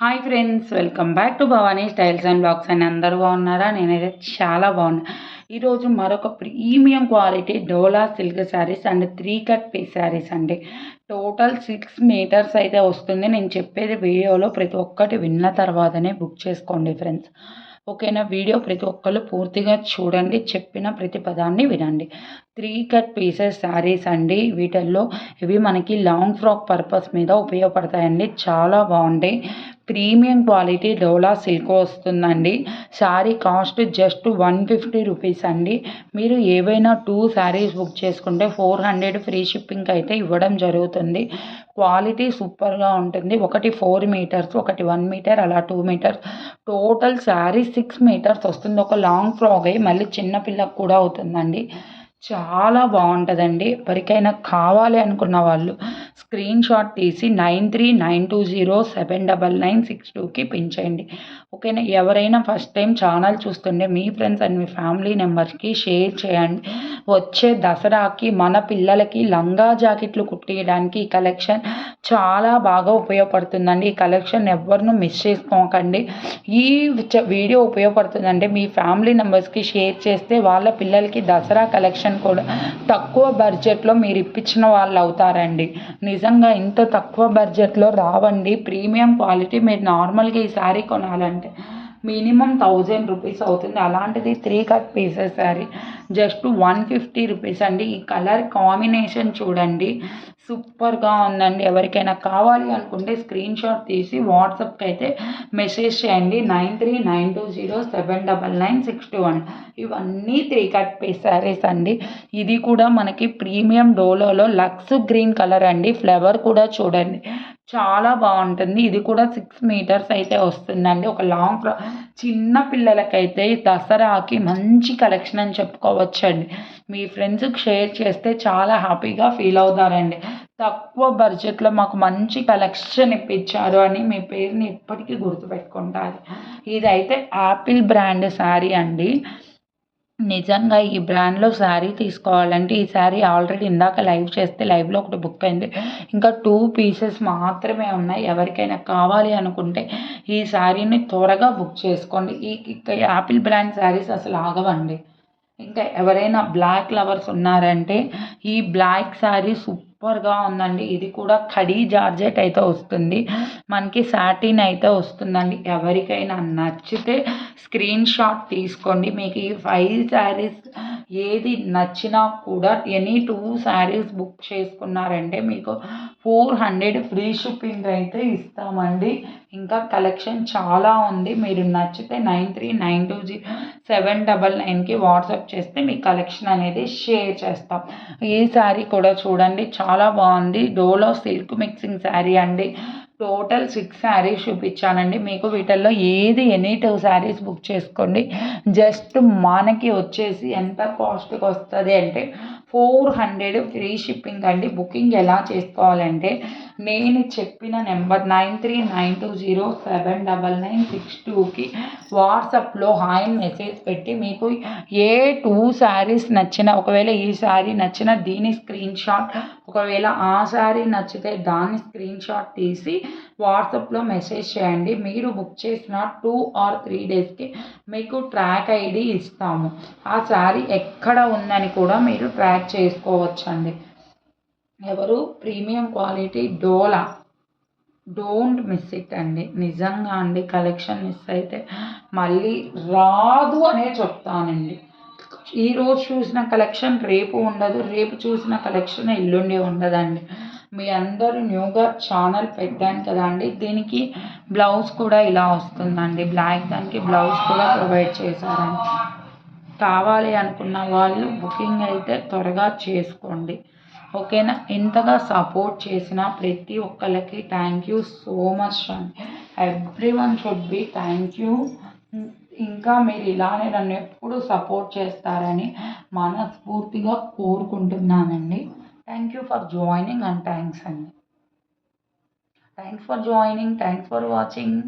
Hi friends welcome back to Bhavani styles and blogs అని అందరూ బాగున్నారా? నేనైతే చాలా బాగున్నా. ఈరోజు మరొక premium quality Dola silk saris and three cut piece saris అండి. టోటల్ సిక్స్ మీటర్స్ అయితే వస్తుంది. నేను చెప్పేది వీడియోలో ప్రతి ఒక్కటి విన్న తర్వాతనే బుక్ చేసుకోండి ఫ్రెండ్స్ ఓకేనా? వీడియో ప్రతి ఒక్కరు పూర్తిగా చూడండి చెప్పిన ప్రతి పదాన్ని వినండి. త్రీ కట్ పీసెస్ శారీస్ అండి. వీటిల్లో ఇవి మనకి లాంగ్ ఫ్రాక్ పర్పస్ మీద ఉపయోగపడతాయండి. చాలా బాగుంటాయి. ప్రీమియం క్వాలిటీ డోలా సిల్క్ వస్తుందండి. Sari cost just one fifty rupees అండి. మీరు ఏవైనా టూ శారీస్ బుక్ చేసుకుంటే ఫోర్ హండ్రెడ్ ఫ్రీ షిప్పింగ్ అయితే ఇవ్వడం జరుగుతుంది. క్వాలిటీ సూపర్గా ఉంటుంది. ఒకటి ఫోర్ మీటర్స్ ఒకటి వన్ మీటర్ అలా two metres. Total sari six metres వస్తుంది. ఒక లాంగ్ ఫ్రాక్ అయ్యి మళ్ళీ చిన్నపిల్లకు కూడా అవుతుందండి. చాలా బాగుంటుందండి. ఎవరికైనా కావాలి అనుకున్న వాళ్ళు స్క్రీన్ షాట్ తీసి nine three nine two zero seven double nine six టూకి పెంచేయండి ఓకేనా? ఎవరైనా ఫస్ట్ టైం ఛానల్ చూస్తుంటే మీ ఫ్రెండ్స్ అండ్ మీ ఫ్యామిలీ మెంబర్స్కి షేర్ చేయండి. వచ్చే దసరాకి మన పిల్లలకి లంగా జాకెట్లు కుట్టియడానికి ఈ కలెక్షన్ చాలా బాగా ఉపయోగపడుతుందండి. ఈ కలెక్షన్ ఎవరిను మిస్ చేసుకోకండి. ఈ వీడియో ఉపయోగపడుతుందంటే మీ ఫ్యామిలీ మెంబర్స్కి షేర్ చేస్తే వాళ్ళ పిల్లలకి దసరా కలెక్షన్ కూడా. తక్కువ బడ్జెట్లో మీరు ఇప్పించిన వాళ్ళు అవుతారండి. నిజంగా ఇంత తక్కువ బడ్జెట్లో రావండి. ప్రీమియం క్వాలిటీ మీరు నార్మల్గా ఈ శారీ కొనాలంటే మినిమం థౌజండ్ రూపీస్ అవుతుంది. అలాంటిది three cut pieces sari just one fifty rupees అండి. ఈ కలర్ కాంబినేషన్ చూడండి. సూపర్గా ఉందండి. ఎవరికైనా కావాలి అనుకుంటే స్క్రీన్ షాట్ తీసి వాట్సాప్కి అయితే మెసేజ్ చేయండి. Nine three nine two zero seven double nine six two one. ఇవన్నీ త్రీ కట్ పీస్ శారీస్ అండి. ఇది కూడా మనకి ప్రీమియం డోలోలో లక్స్ గ్రీన్ కలర్ అండి. ఫ్లవర్ కూడా చూడండి. చాలా బాగుంటుంది. ఇది కూడా సిక్స్ మీటర్స్ అయితే వస్తుందండి. ఒక లాంగ్ చిన్న పిల్లలకైతే దసరాకి మంచి కలెక్షన్ అని చెప్పుకోవచ్చండి. మీ ఫ్రెండ్స్కి షేర్ చేస్తే చాలా హ్యాపీగా ఫీల్ అవుతారండి. తక్కువ బడ్జెట్లో మాకు మంచి కలెక్షన్ ఇప్పించారు అని మీ పేరుని ఎప్పటికీ గుర్తుపెట్టుకుంటారు. ఇదైతే యాపిల్ బ్రాండ్ శారీ అండి. నిజంగా ఈ బ్రాండ్లో శారీ తీసుకోవాలంటే ఈ శారీ ఆల్రెడీ ఇందాక లైవ్ చేస్తే లైవ్లో ఒకటి బుక్ అయింది. ఇంకా టూ పీసెస్ మాత్రమే ఉన్నాయి. ఎవరికైనా కావాలి అనుకుంటే ఈ శారీని త్వరగా బుక్ చేసుకోండి. ఈ యాపిల్ బ్రాండ్ శారీస్ అసలు ఆగవండి. ఇంకా ఎవరైనా బ్లాక్ లవర్స్ ఉన్నారంటే ఈ బ్లాక్ శారీ సూపర్గా ఉందండి. ఇది కూడా కడీ జార్జెట్ అయితే వస్తుంది. మనకి సాటిన్ అయితే వస్తుందండి. ఎవరికైనా నచ్చితే స్క్రీన్ షాట్ తీసుకోండి. మీకు ఈ ఫైవ్ శారీస్ ఏది నచ్చినా కూడా ఎనీ టూ శారీస్ బుక్ చేసుకున్నారంటే మీకు ఫోర్ హండ్రెడ్ ఫ్రీ షిప్పింగ్ అయితే ఇస్తామండి. ఇంకా కలెక్షన్ చాలా ఉంది. మీరు నచ్చితే నైన్ త్రీ నైన్ టూ జీ సెవెన్ డబల్ నైన్కి వాట్సాప్ చేస్తే మీ కలెక్షన్ అనేది షేర్ చేస్తాం. ఈ శారీ కూడా చూడండి. చాలా బాగుంది. డోలో సిల్క్ మిక్సింగ్ శారీ అండి. టోటల్ సిక్స్ శారీస్ చూపించానండి. మీకు వీటిల్లో ఏది ఎనీ టూ శారీస్ బుక్ చేసుకోండి. జస్ట్ మనకి వచ్చేసి ఎంత కాస్ట్కి వస్తుంది అంటే ఫోర్ హండ్రెడ్ ఫ్రీ షిప్పింగ్ అండి. బుకింగ్ ఎలా చేసుకోవాలంటే నేను చెప్పిన number nine three nine two zero seven double nine six టూకి వాట్సాప్లో హాయ్ మెసేజ్ పెట్టి మీకు ఏ టూ శారీస్ నచ్చిన ఒకవేళ ఈ శారీ నచ్చిన దీని స్క్రీన్ షాట్ ఒకవేళ ఆ శారీ నచ్చితే దాన్ని స్క్రీన్ షాట్ తీసి వాట్సాప్లో మెసేజ్ చేయండి. మీరు బుక్ చేసిన టూ ఆర్ త్రీ డేస్కి మీకు ట్రాక్ ఐడి ఇస్తాము. ఆ శారీ ఎక్కడ ఉందని కూడా మీరు ట్రాక్ చేసుకోవచ్చండి. ఎవరు? Premium quality Dola? Don't miss it అండి. నిజంగా అండి కలెక్షన్ మిస్ అయితే. మళ్ళీ రాదు అనే చెప్తానండి. ఈరోజు చూసిన కలెక్షన్ రేపు ఉండదు. రేపు చూసిన కలెక్షన్ ఎల్లుండి ఉండదండి. మీ అందరూ న్యూగా ఛానల్ పెట్టాను కదా అండి దీనికి బ్లౌజ్ కూడా ఇలా వస్తుందండి. బ్లాక్ దానికి బ్లౌజ్ కూడా ప్రొవైడ్ చేశారండి. కావాలి అనుకున్న వాళ్ళు బుకింగ్ అయితే త్వరగా చేసుకోండి. ఓకేనా? ఎంతగా సపోర్ట్ చేసిన ప్రతి ఒక్కరికి థ్యాంక్ యూ సో మచ్ అండి. Everyone should be thank you ఇంకా మీరు ఇలానే నన్ను ఎప్పుడు సపోర్ట్ చేస్తారని మనస్ఫూర్తిగా కోరుకుంటున్నానండి. Thank you for joining and thanks అండి. Thanks for joining thanks for watching